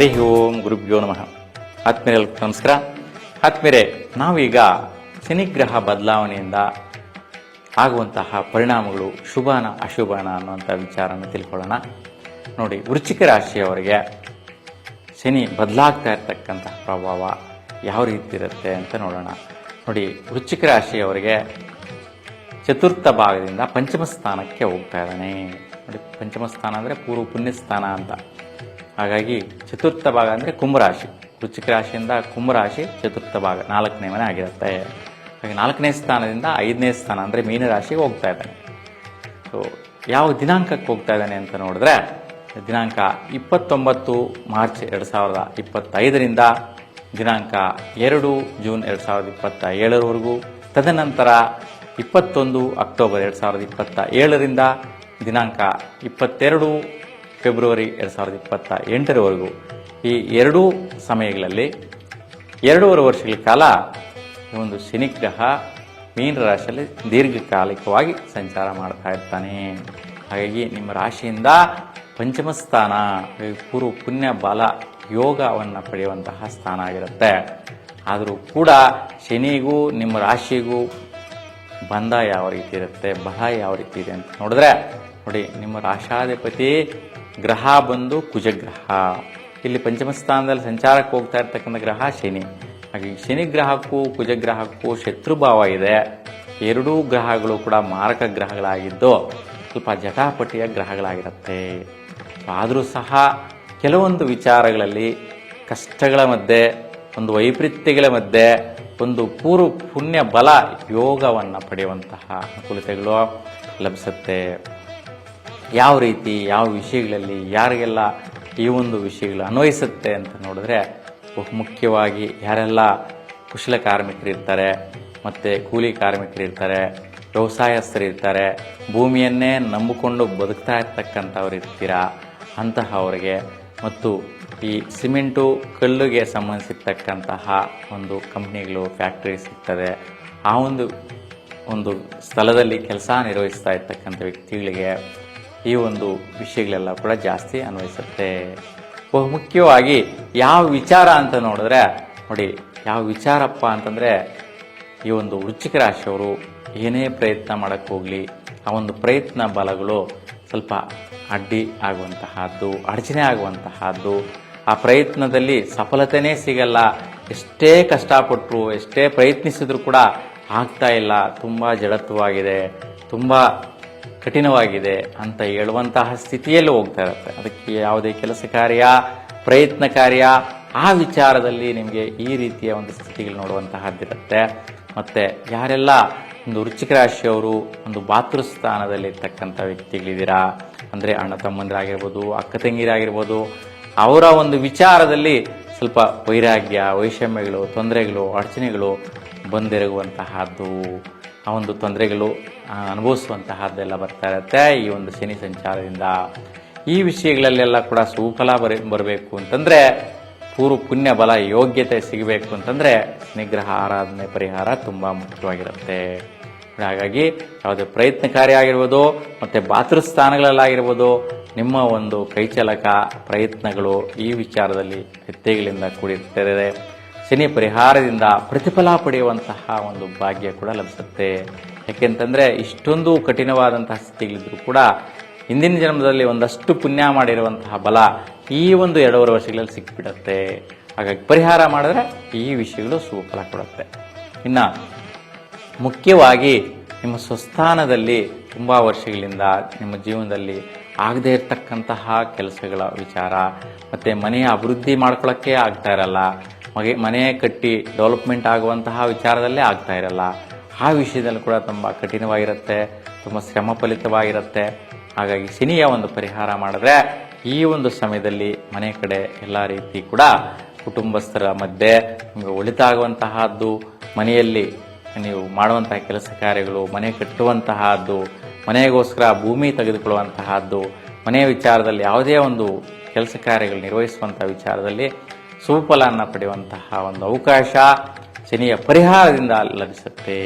ಹರಿ ಓಂ ಗುರುಭ್ಯೋ ನಮಃ. ಆತ್ಮೀಯರಿಗೆ ನಮಸ್ಕಾರ. ಆತ್ಮೀಯರೇ, ನಾವೀಗ ಶನಿಗ್ರಹ ಬದಲಾವಣೆಯಿಂದ ಆಗುವಂತಹ ಪರಿಣಾಮಗಳು ಶುಭಾನ ಅಶುಭಾನ ಅನ್ನುವಂಥ ವಿಚಾರನ ತಿಳ್ಕೊಳ್ಳೋಣ. ನೋಡಿ, ವೃಶ್ಚಿಕ ರಾಶಿಯವರಿಗೆ ಶನಿ ಬದಲಾಗ್ತಾ ಇರ್ತಕ್ಕಂತಹ ಪ್ರಭಾವ ಯಾವ ರೀತಿ ಇರುತ್ತೆ ಅಂತ ನೋಡೋಣ. ನೋಡಿ, ವೃಶ್ಚಿಕ ರಾಶಿಯವರಿಗೆ ಚತುರ್ಥ ಭಾಗದಿಂದ ಪಂಚಮ ಸ್ಥಾನಕ್ಕೆ ಹೋಗ್ತಾ ಇದ್ದಾನೆ. ನೋಡಿ, ಪಂಚಮ ಸ್ಥಾನ ಅಂದರೆ ಪೂರ್ವ ಪುಣ್ಯ ಸ್ಥಾನ ಅಂತ. ಹಾಗಾಗಿ ಚತುರ್ಥ ಭಾಗ ಅಂದರೆ ಕುಂಭರಾಶಿ. ವೃಶ್ಚಿಕ ರಾಶಿಯಿಂದ ಕುಂಭರಾಶಿ ಚತುರ್ಥ ಭಾಗ. ನಾಲ್ಕನೇ ಮನೆ ಆಗಿರುತ್ತೆ. ಹಾಗೆ ನಾಲ್ಕನೇ ಸ್ಥಾನದಿಂದ ಐದನೇ ಸ್ಥಾನ ಅಂದರೆ ಮೀನರಾಶಿಗೆ ಹೋಗ್ತಾ ಇದ್ದಾನೆ. ಸೊ ಯಾವ ದಿನಾಂಕಕ್ಕೆ ಹೋಗ್ತಾ ಇದ್ದಾನೆ ಅಂತ ನೋಡಿದ್ರೆ, ದಿನಾಂಕ ಇಪ್ಪತ್ತೊಂಬತ್ತು ಮಾರ್ಚ್ ಎರಡು ಸಾವಿರದ ಇಪ್ಪತ್ತೈದರಿಂದ ದಿನಾಂಕ ಎರಡು ಜೂನ್ ಎರಡು ಸಾವಿರದ ಇಪ್ಪತ್ತ ಏಳರವರೆಗೂ ತದನಂತರ ಇಪ್ಪತ್ತೊಂದು ಅಕ್ಟೋಬರ್ ಎರಡು ಸಾವಿರದ ಇಪ್ಪತ್ತ ಏಳರಿಂದ ದಿನಾಂಕ ಇಪ್ಪತ್ತೆರಡು ಫೆಬ್ರವರಿ ಎರಡು ಸಾವಿರದ ಇಪ್ಪತ್ತ ಎಂಟರವರೆಗೂ. ಈ ಎರಡೂ ಸಮಯಗಳಲ್ಲಿ ಎರಡೂವರೆ ವರ್ಷಗಳ ಕಾಲ ಈ ಒಂದು ಶನಿಗ್ರಹ ಮೀನ ರಾಶಿಯಲ್ಲಿ ದೀರ್ಘಕಾಲಿಕವಾಗಿ ಸಂಚಾರ ಮಾಡ್ತಾ ಇರ್ತಾನೆ. ಹಾಗಾಗಿ ನಿಮ್ಮ ರಾಶಿಯಿಂದ ಪಂಚಮ ಸ್ಥಾನ ಪೂರ್ವ ಪುಣ್ಯ ಬಲ ಯೋಗವನ್ನು ಪಡೆಯುವಂತಹ ಸ್ಥಾನ ಆಗಿರುತ್ತೆ. ಆದರೂ ಕೂಡ ಶನಿಗೂ ನಿಮ್ಮ ರಾಶಿಗೂ ಬಂಧ ಯಾವ ರೀತಿ ಇರುತ್ತೆ, ಬಲ ಯಾವ ರೀತಿ ಇದೆ ಅಂತ ನೋಡಿದ್ರೆ, ನೋಡಿ, ನಿಮ್ಮ ರಾಶಾಧಿಪತಿ ಗ್ರಹ ಬಂದು ಕುಜಗ್ರಹ. ಇಲ್ಲಿ ಪಂಚಮ ಸ್ಥಾನದಲ್ಲಿ ಸಂಚಾರಕ್ಕೆ ಹೋಗ್ತಾ ಇರ್ತಕ್ಕಂಥ ಗ್ರಹ ಶನಿ. ಹಾಗೆ ಶನಿ ಗ್ರಹಕ್ಕೂ ಕುಜಗ್ರಹಕ್ಕೂ ಶತ್ರುಭಾವ ಇದೆ. ಎರಡೂ ಗ್ರಹಗಳು ಕೂಡ ಮಾರಕ ಗ್ರಹಗಳಾಗಿದ್ದು ಸ್ವಲ್ಪ ಜಟಾಪಟಿಯ ಗ್ರಹಗಳಾಗಿರುತ್ತೆ. ಆದರೂ ಸಹ ಕೆಲವೊಂದು ವಿಚಾರಗಳಲ್ಲಿ ಕಷ್ಟಗಳ ಮಧ್ಯೆ, ಒಂದು ವೈಪರೀತ್ಯಗಳ ಮಧ್ಯೆ, ಒಂದು ಪೂರ್ವ ಪುಣ್ಯ ಬಲ ಯೋಗವನ್ನು ಪಡೆಯುವಂತಹ ಅನುಕೂಲತೆಗಳು ಲಭಿಸುತ್ತೆ. ಯಾವ ರೀತಿ, ಯಾವ ವಿಷಯಗಳಲ್ಲಿ ಯಾರಿಗೆಲ್ಲ ಈ ಒಂದು ವಿಷಯಗಳು ಅನ್ವಯಿಸುತ್ತೆ ಅಂತ ನೋಡಿದ್ರೆ ಮುಖ್ಯವಾಗಿ ಯಾರೆಲ್ಲ ಕುಶಲ ಕಾರ್ಮಿಕರಿರ್ತಾರೆ ಮತ್ತು ಕೂಲಿ ಕಾರ್ಮಿಕರಿರ್ತಾರೆ ವ್ಯವಸಾಯಸ್ಥರಿರ್ತಾರೆ ಭೂಮಿಯನ್ನೇ ನಂಬಿಕೊಂಡು ಬದುಕ್ತಾ ಇರ್ತಕ್ಕಂಥವ್ರು ಇರ್ತೀರಾ? ಅಂತಹವರಿಗೆ ಮತ್ತು ಈ ಸಿಮೆಂಟು ಕಲ್ಲುಗೆ ಸಂಬಂಧಿಸಿರ್ತಕ್ಕಂತಹ ಒಂದು ಕಂಪ್ನಿಗಳು ಫ್ಯಾಕ್ಟ್ರೀಸ್ ಇರ್ತದೆ ಆ ಒಂದು ಒಂದು ಸ್ಥಳದಲ್ಲಿ ಕೆಲಸ ನಿರ್ವಹಿಸ್ತಾ ಇರ್ತಕ್ಕಂಥ ವ್ಯಕ್ತಿಗಳಿಗೆ ಈ ಒಂದು ವಿಷಯಗಳೆಲ್ಲ ಕೂಡ ಜಾಸ್ತಿ ಅನ್ವಯಿಸುತ್ತೆ. ಬಹುಮುಖ್ಯವಾಗಿ ಯಾವ ವಿಚಾರ ಅಂತ ನೋಡಿದ್ರೆ, ನೋಡಿ, ಯಾವ ವಿಚಾರಪ್ಪ ಅಂತಂದರೆ, ಈ ಒಂದು ವೃಶ್ಚಿಕ ರಾಶಿಯವರು ಏನೇ ಪ್ರಯತ್ನ ಮಾಡೋಕ್ಕೆ ಹೋಗಲಿ, ಆ ಒಂದು ಪ್ರಯತ್ನ ಬಲಗಳು ಸ್ವಲ್ಪ ಅಡ್ಡಿ ಆಗುವಂತಹದ್ದು, ಅಡಚಣೆ ಆಗುವಂತಹದ್ದು, ಆ ಪ್ರಯತ್ನದಲ್ಲಿ ಸಫಲತೆನೇ ಸಿಗಲ್ಲ, ಎಷ್ಟೇ ಕಷ್ಟಪಟ್ಟರು ಎಷ್ಟೇ ಪ್ರಯತ್ನಿಸಿದ್ರು ಕೂಡ ಆಗ್ತಾ ಇಲ್ಲ, ತುಂಬ ಜಡತ್ವವಾಗಿದೆ, ತುಂಬ ಕಠಿಣವಾಗಿದೆ ಅಂತ ಹೇಳುವಂತಹ ಸ್ಥಿತಿಯಲ್ಲಿ ಹೋಗ್ತಾ ಇರುತ್ತೆ. ಅದಕ್ಕೆ ಯಾವುದೇ ಕೆಲಸ ಕಾರ್ಯ, ಪ್ರಯತ್ನ ಕಾರ್ಯ, ಆ ವಿಚಾರದಲ್ಲಿ ನಿಮಗೆ ಈ ರೀತಿಯ ಒಂದು ಸ್ಥಿತಿಗಳು ನೋಡುವಂತಹದ್ದಿರುತ್ತೆ ಮತ್ತು ಯಾರೆಲ್ಲ ಒಂದು ವೃಶ್ಚಿಕ ರಾಶಿಯವರು ಒಂದು ಬಾತೃಸ್ಥಾನದಲ್ಲಿರ್ತಕ್ಕಂಥ ವ್ಯಕ್ತಿಗಳಿದ್ದೀರಾ? ಅಂದರೆ ಅಣ್ಣ ತಮ್ಮಂದಿರಾಗಿರ್ಬೋದು, ಅಕ್ಕ ತಂಗಿರಾಗಿರ್ಬೋದು, ಅವರ ಒಂದು ವಿಚಾರದಲ್ಲಿ ಸ್ವಲ್ಪ ವೈರಾಗ್ಯ, ವೈಷಮ್ಯಗಳು, ತೊಂದರೆಗಳು, ಅಡಚಣೆಗಳು ಬಂದಿರುವಂತಹದ್ದು. ಆ ಒಂದು ತೊಂದರೆಗಳು ಅನುಭವಿಸುವಂತಹದ್ದೆಲ್ಲ ಬರ್ತಾ ಇರುತ್ತೆ ಈ ಒಂದು ಶನಿ ಸಂಚಾರದಿಂದ. ಈ ವಿಷಯಗಳಲ್ಲೆಲ್ಲ ಕೂಡ ಸುಫಲ ಬರ, ಬರಬೇಕು ಅಂತಂದರೆ ಪೂರ್ವ ಪುಣ್ಯ ಬಲ ಯೋಗ್ಯತೆ ಸಿಗಬೇಕು ಅಂತಂದರೆ ನಿಗ್ರಹ ಆರಾಧನೆ ಪರಿಹಾರ ತುಂಬ ಮುಖ್ಯವಾಗಿರುತ್ತೆ. ಹಾಗಾಗಿ ಯಾವುದೇ ಪ್ರಯತ್ನಕಾರಿ ಆಗಿರ್ಬೋದು, ಮತ್ತು ಬಾತೃಸ್ಥಾನಗಳಲ್ಲಾಗಿರ್ಬೋದು ನಿಮ್ಮ ಒಂದು ಕೈಚಲಕ ಪ್ರಯತ್ನಗಳು ಈ ವಿಚಾರದಲ್ಲಿ ಹೆತ್ತೆಗಳಿಂದ ಕೂಡಿರ್ತದೆ. ಶನಿ ಪರಿಹಾರದಿಂದ ಪ್ರತಿಫಲ ಪಡೆಯುವಂತಹ ಒಂದು ಭಾಗ್ಯ ಕೂಡ ಲಭಿಸುತ್ತೆ. ಯಾಕೆಂತಂದರೆ ಇಷ್ಟೊಂದು ಕಠಿಣವಾದಂತಹ ಸ್ಥಿತಿಗಳಿದ್ದರೂ ಕೂಡ ಹಿಂದಿನ ಜನ್ಮದಲ್ಲಿ ಒಂದಷ್ಟು ಪುಣ್ಯ ಮಾಡಿರುವಂತಹ ಬಲ ಈ ಒಂದು ಎರಡೂವರೆ ವರ್ಷಗಳಲ್ಲಿ ಸಿಕ್ಬಿಡುತ್ತೆ. ಹಾಗಾಗಿ ಪರಿಹಾರ ಮಾಡಿದ್ರೆ ಈ ವಿಷಯಗಳು ಸುಫಲ ಕೊಡುತ್ತೆ. ಇನ್ನು ಮುಖ್ಯವಾಗಿ ನಿಮ್ಮ ಸ್ವಸ್ಥಾನದಲ್ಲಿ ತುಂಬ ವರ್ಷಗಳಿಂದ ನಿಮ್ಮ ಜೀವನದಲ್ಲಿ ಆಗದೇ ಇರತಕ್ಕಂತಹ ಕೆಲಸಗಳ ವಿಚಾರ, ಮತ್ತು ಮನೆಯ ಅಭಿವೃದ್ಧಿ ಮಾಡ್ಕೊಳ್ಳೋಕ್ಕೆ ಆಗ್ತಾ ಇರಲ್ಲ ಮಗೆ ಮನೆ ಕಟ್ಟಿ ಡೆವಲಪ್ಮೆಂಟ್ ಆಗುವಂತಹ ವಿಚಾರದಲ್ಲೇ ಆಗ್ತಾ ಇರಲ್ಲ. ಆ ವಿಷಯದಲ್ಲಿ ಕೂಡ ತುಂಬ ಕಠಿಣವಾಗಿರುತ್ತೆ, ತುಂಬ ಶ್ರಮ ಫಲಿತವಾಗಿರುತ್ತೆ ಹಾಗಾಗಿ ಶನಿಯ ಒಂದು ಪರಿಹಾರ ಮಾಡಿದ್ರೆ ಈ ಒಂದು ಸಮಯದಲ್ಲಿ ಮನೆ ಕಡೆ ಎಲ್ಲ ರೀತಿ ಕೂಡ ಕುಟುಂಬಸ್ಥರ ಮಧ್ಯೆ ನಿಮಗೆ ಒಳಿತಾಗುವಂತಹದ್ದು, ಮನೆಯಲ್ಲಿ ನೀವು ಮಾಡುವಂತಹ ಕೆಲಸ ಕಾರ್ಯಗಳು, ಮನೆ ಕಟ್ಟುವಂತಹದ್ದು, ಮನೆಗೋಸ್ಕರ ಭೂಮಿ ತೆಗೆದುಕೊಳ್ಳುವಂತಹದ್ದು ಮನೆಯ ವಿಚಾರದಲ್ಲಿ ಯಾವುದೇ ಒಂದು ಕೆಲಸ ಕಾರ್ಯಗಳು ನಿರ್ವಹಿಸುವಂಥ ವಿಚಾರದಲ್ಲಿ ಸುಫಲವನ್ನು ಪಡೆಯುವಂತಹ ಒಂದು ಅವಕಾಶ ಶನಿಯ ಪರಿಹಾರದಿಂದ ಲಭಿಸುತ್ತೆ.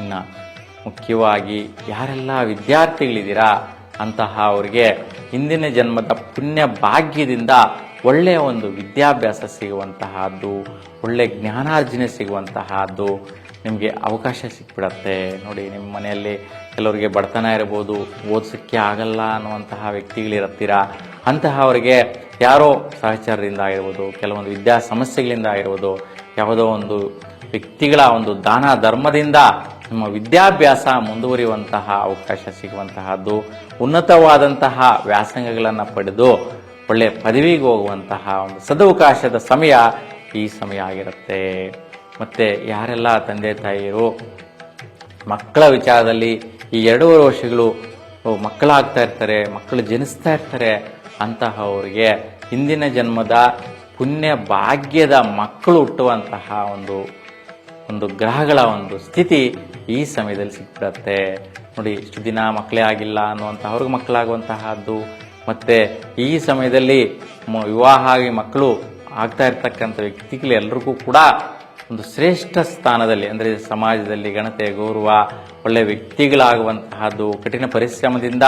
ಇನ್ನು ಮುಖ್ಯವಾಗಿ ಯಾರೆಲ್ಲ ವಿದ್ಯಾರ್ಥಿಗಳಿದ್ದೀರಾ ಅಂತಹ ಅವರಿಗೆ ಹಿಂದಿನ ಜನ್ಮದ ಪುಣ್ಯ ಭಾಗ್ಯದಿಂದ ಒಳ್ಳೆಯ ಒಂದು ವಿದ್ಯಾಭ್ಯಾಸ ಸಿಗುವಂತಹದ್ದು, ಒಳ್ಳೆ ಜ್ಞಾನಾರ್ಜನೆ ಸಿಗುವಂತಹದ್ದು ನಿಮಗೆ ಅವಕಾಶ ಸಿಕ್ಬಿಡತ್ತೆ. ನೋಡಿ ನಿಮ್ಮ ಮನೆಯಲ್ಲಿ ಕೆಲವರಿಗೆ ಬಡತನ ಇರ್ಬೋದು, ಓದ್ಸೋಕ್ಕೆ ಆಗಲ್ಲ ಅನ್ನುವಂತಹ ವ್ಯಕ್ತಿಗಳಿರುತ್ತೀರ, ಅಂತಹವರಿಗೆ ಯಾರೋ ಸಹಚರರಿಂದ ಆಗಿರ್ಬೋದು, ಕೆಲವೊಂದು ವಿದ್ಯಾ ಸಮಸ್ಯೆಗಳಿಂದ ಆಗಿರ್ಬೋದು, ಯಾವುದೋ ಒಂದು ವ್ಯಕ್ತಿಗಳ ಒಂದು ದಾನ ಧರ್ಮದಿಂದ ನಿಮ್ಮ ವಿದ್ಯಾಭ್ಯಾಸ ಮುಂದುವರಿಯುವಂತಹ ಅವಕಾಶ ಸಿಗುವಂತಹದ್ದು, ಉನ್ನತವಾದಂತಹ ವ್ಯಾಸಂಗಗಳನ್ನು ಪಡೆದು ಒಳ್ಳೆಯ ಪದವಿಗೆ ಹೋಗುವಂತಹ ಒಂದು ಸದವಕಾಶದ ಸಮಯ ಈ ಸಮಯ ಆಗಿರುತ್ತೆ. ಮತ್ತು ಯಾರೆಲ್ಲ ತಂದೆ ತಾಯಿಯರು ಮಕ್ಕಳ ವಿಚಾರದಲ್ಲಿ ಈ ಎರಡೂವರೆ ವರ್ಷಗಳು ಮಕ್ಕಳಾಗ್ತಾ ಇರ್ತಾರೆ, ಮಕ್ಕಳು ಜನಿಸ್ತಾ ಇರ್ತಾರೆ ಅಂತಹವರಿಗೆ ಹಿಂದಿನ ಜನ್ಮದ ಪುಣ್ಯ ಭಾಗ್ಯದ ಮಕ್ಕಳು ಹುಟ್ಟುವಂತಹ ಒಂದು ಒಂದು ಗ್ರಹಗಳ ಒಂದು ಸ್ಥಿತಿ ಈ ಸಮಯದಲ್ಲಿ ಸಿಕ್ಬಿಡತ್ತೆ. ನೋಡಿ, ಇಷ್ಟು ದಿನ ಮಕ್ಕಳೇ ಆಗಿಲ್ಲ ಅನ್ನುವಂಥವ್ರಿಗೆ ಮಕ್ಕಳಾಗುವಂತಹದ್ದು, ಮತ್ತೆ ಈ ಸಮಯದಲ್ಲಿ ವಿವಾಹ ಆಗಿ ಮಕ್ಕಳು ಆಗ್ತಾ ಇರ್ತಕ್ಕಂಥ ವ್ಯಕ್ತಿಗಳು ಎಲ್ರಿಗೂ ಕೂಡ ಒಂದು ಶ್ರೇಷ್ಠ ಸ್ಥಾನದಲ್ಲಿ, ಅಂದರೆ ಸಮಾಜದಲ್ಲಿ ಘನತೆ ಗೌರವ ಒಳ್ಳೆಯ ವ್ಯಕ್ತಿಗಳಾಗುವಂತಹದ್ದು, ಕಠಿಣ ಪರಿಶ್ರಮದಿಂದ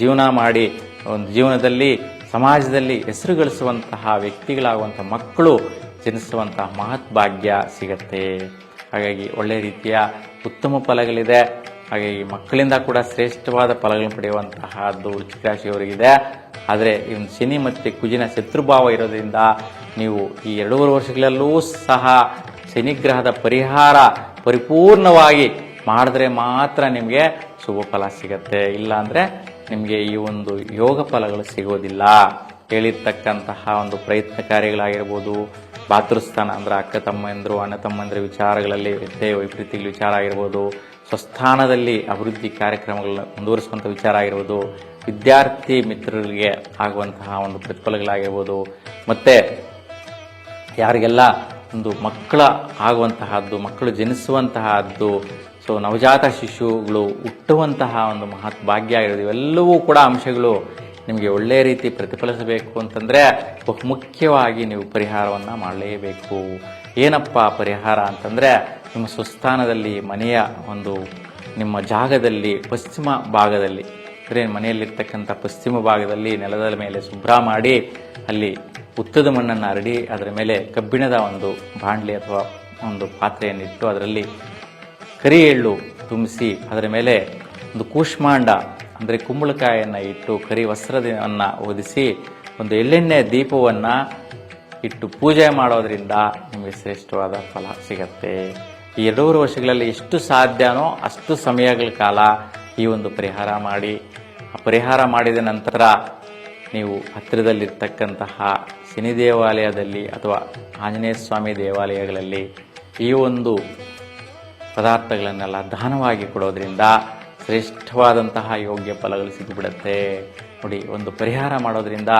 ಜೀವನ ಮಾಡಿ ಒಂದು ಜೀವನದಲ್ಲಿ, ಸಮಾಜದಲ್ಲಿ ಹೆಸರು ಗಳಿಸುವಂತಹ ವ್ಯಕ್ತಿಗಳಾಗುವಂತಹ ಮಕ್ಕಳು ಜನಿಸುವಂತಹ ಮಹತ್ ಭಾಗ್ಯ ಸಿಗತ್ತೆ. ಹಾಗಾಗಿ ಒಳ್ಳೆಯ ರೀತಿಯ ಉತ್ತಮ ಫಲಗಳಿದೆ. ಹಾಗಾಗಿ ಮಕ್ಕಳಿಂದ ಕೂಡ ಶ್ರೇಷ್ಠವಾದ ಫಲಗಳನ್ನು ಪಡೆಯುವಂತಹದ್ದು ವೃಶ್ಚಿಕ ಆದರೆ ಇವನು ಶನಿ ಮತ್ತು ಕುಜಿನ ಶತ್ರುಭಾವ ಇರೋದ್ರಿಂದ ನೀವು ಈ ಎರಡೂವರೆ ವರ್ಷಗಳಲ್ಲೂ ಸಹ ಶನಿಗ್ರಹದ ಪರಿಹಾರ ಪರಿಪೂರ್ಣವಾಗಿ ಮಾಡಿದ್ರೆ ಮಾತ್ರ ನಿಮಗೆ ಶುಭ ಫಲ ಸಿಗತ್ತೆ. ಇಲ್ಲಾಂದ್ರೆ ನಿಮಗೆ ಈ ಒಂದು ಯೋಗ ಫಲಗಳು ಸಿಗೋದಿಲ್ಲ. ಹೇಳಿರ್ತಕ್ಕಂತಹ ಒಂದು ಪ್ರಯತ್ನ ಕಾರ್ಯಗಳಾಗಿರ್ಬೋದು, ಭಾತೃಸ್ಥಾನ ಅಂದ್ರೆ ಅಕ್ಕ ತಮ್ಮಂದರು, ಅಣ್ಣ ತಮ್ಮಂದ್ರ ವಿಚಾರಗಳಲ್ಲಿ ವ್ಯತ್ಯಯ ವೈಪರೀತ್ಯಗಳ ವಿಚಾರ ಆಗಿರ್ಬೋದು, ಸ್ವಸ್ಥಾನದಲ್ಲಿ ಅಭಿವೃದ್ಧಿ ಕಾರ್ಯಕ್ರಮಗಳನ್ನ ಮುಂದುವರಿಸುವಂಥ ವಿಚಾರ ಆಗಿರ್ಬೋದು, ವಿದ್ಯಾರ್ಥಿ ಮಿತ್ರರಿಗೆ ಆಗುವಂತಹ ಒಂದು ಪ್ರತಿಫಲಗಳಾಗಿರ್ಬೋದು, ಮತ್ತು ಯಾರಿಗೆಲ್ಲ ಒಂದು ಮಕ್ಕಳ ಆಗುವಂತಹದ್ದು, ಮಕ್ಕಳು ಜನಿಸುವಂತಹದ್ದು ಸೊ ನವಜಾತ ಶಿಶುಗಳು ಹುಟ್ಟುವಂತಹ ಒಂದು ಮಹತ್ ಭಾಗ್ಯ ಆಗಿರೋದು. ಇವೆಲ್ಲವೂ ಕೂಡ ಅಂಶಗಳು ನಿಮಗೆ ಒಳ್ಳೆಯ ರೀತಿ ಪ್ರತಿಫಲಿಸಬೇಕು ಅಂತಂದರೆ ಬಹುಮುಖ್ಯವಾಗಿ ನೀವು ಪರಿಹಾರವನ್ನು ಮಾಡಲೇಬೇಕು. ಏನಪ್ಪ ಪರಿಹಾರ ಅಂತಂದರೆ ನಿಮ್ಮ ಸ್ವಸ್ಥಾನದಲ್ಲಿ ಮನೆಯ ಒಂದು ನಿಮ್ಮ ಜಾಗದಲ್ಲಿ ಪಶ್ಚಿಮ ಭಾಗದಲ್ಲಿ, ಅಂದರೆ ಮನೆಯಲ್ಲಿರ್ತಕ್ಕಂಥ ಪಶ್ಚಿಮ ಭಾಗದಲ್ಲಿ ನೆಲದ ಮೇಲೆ ಶುಭ್ರ ಮಾಡಿ ಅಲ್ಲಿ ಉತ್ತದ ಮಣ್ಣನ್ನು ಹರಡಿ ಅದರ ಮೇಲೆ ಕಬ್ಬಿಣದ ಒಂದು ಬಾಂಡ್ಲಿ ಅಥವಾ ಒಂದು ಪಾತ್ರೆಯನ್ನಿಟ್ಟು ಅದರಲ್ಲಿ ಕರಿ ಎಳ್ಳು ತುಂಬಿಸಿ ಅದರ ಮೇಲೆ ಒಂದು ಕೂಷ್ಮಾಂಡ, ಅಂದರೆ ಕುಂಬಳಕಾಯಿಯನ್ನು ಇಟ್ಟು ಕರಿ ವಸ್ತ್ರವನ್ನು ಓದಿಸಿ ಒಂದು ಎಳ್ಳೆಣ್ಣೆ ದೀಪವನ್ನು ಇಟ್ಟು ಪೂಜೆ ಮಾಡೋದರಿಂದ ನಿಮಗೆ ಶ್ರೇಷ್ಠವಾದ ಫಲ ಸಿಗತ್ತೆ. ಈ ಎರಡೂವರೆ ವರ್ಷಗಳಲ್ಲಿ ಎಷ್ಟು ಸಾಧ್ಯನೋ ಅಷ್ಟು ಸಮಯಗಳ ಕಾಲ ಈ ಒಂದು ಪರಿಹಾರ ಮಾಡಿ. ಆ ಪರಿಹಾರ ಮಾಡಿದ ನಂತರ ನೀವು ಹತ್ತಿರದಲ್ಲಿರ್ತಕ್ಕಂತಹ ಶನಿ ದೇವಾಲಯದಲ್ಲಿ ಅಥವಾ ಆಂಜನೇಯ ಸ್ವಾಮಿ ದೇವಾಲಯಗಳಲ್ಲಿ ಈ ಒಂದು ಪದಾರ್ಥಗಳನ್ನೆಲ್ಲ ದಾನವಾಗಿ ಕೊಡೋದ್ರಿಂದ ಶ್ರೇಷ್ಠವಾದಂತಹ ಯೋಗ್ಯ ಫಲಗಳು ಸಿಕ್ಕಿಬಿಡುತ್ತೆ ನೋಡಿ, ಒಂದು ಪರಿಹಾರ ಮಾಡೋದ್ರಿಂದ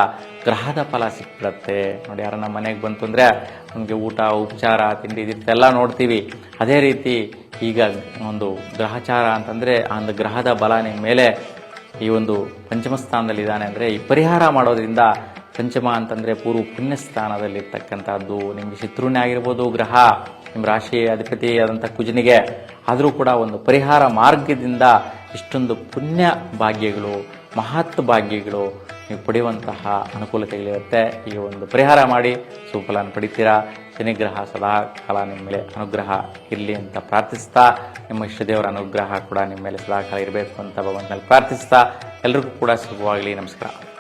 ಗ್ರಹದ ಫಲ ಸಿಕ್ಬಿಡತ್ತೆ. ನೋಡಿ, ಯಾರನ್ನ ಮನೆಗೆ ಬಂತು ಅಂದರೆ ನಮಗೆ ಊಟ, ಉಪಚಾರ, ತಿಂಡಿ ಇದೆಲ್ಲ ನೋಡ್ತೀವಿ. ಅದೇ ರೀತಿ ಈಗ ಒಂದು ಗ್ರಹಚಾರ ಅಂತಂದರೆ ಒಂದು ಗ್ರಹದ ಬಲ ನಿಮ್ಮ ಮೇಲೆ ಈ ಒಂದು ಪಂಚಮ ಸ್ಥಾನದಲ್ಲಿ ಇದ್ದಾನೆ ಅಂದರೆ ಈ ಪರಿಹಾರ ಮಾಡೋದ್ರಿಂದ ಪಂಚಮ ಅಂತಂದರೆ ಪೂರ್ವ ಪುಣ್ಯ ಸ್ಥಾನದಲ್ಲಿರ್ತಕ್ಕಂಥದ್ದು ನಿಮಗೆ ಶತ್ರುನೇ ಆಗಿರ್ಬೋದು ಗ್ರಹ. ನಿಮ್ಮ ರಾಶಿ ಅಧಿಪತಿ ಆದಂಥ ಕುಜನಿಗೆ ಆದರೂ ಕೂಡ ಒಂದು ಪರಿಹಾರ ಮಾರ್ಗದಿಂದ ಇಷ್ಟೊಂದು ಪುಣ್ಯ ಭಾಗ್ಯಗಳು, ಮಹತ್ ಭಾಗ್ಯಗಳು ನೀವು ಪಡೆಯುವಂತಹ ಅನುಕೂಲತೆಗಳಿರುತ್ತೆ. ಈ ಒಂದು ಪರಿಹಾರ ಮಾಡಿ ಸುಫಲನ ಪಡಿತೀರಾ? ಶನಿಗ್ರಹ ಸದಾ ಕಾಲ ನಿಮ್ಮ ಮೇಲೆ ಅನುಗ್ರಹ ಇರಲಿ ಅಂತ ಪ್ರಾರ್ಥಿಸ್ತಾ, ನಿಮ್ಮ ಇಷ್ಟದೇವರ ಅನುಗ್ರಹ ಕೂಡ ನಿಮ್ಮ ಮೇಲೆ ಸದಾ ಕಾಲ ಇರಬೇಕು ಅಂತ ಭಗವಂತನಲ್ಲಿ ಪ್ರಾರ್ಥಿಸ್ತಾ, ಎಲ್ರಿಗೂ ಕೂಡ ಶುಭವಾಗಲಿ. ನಮಸ್ಕಾರ.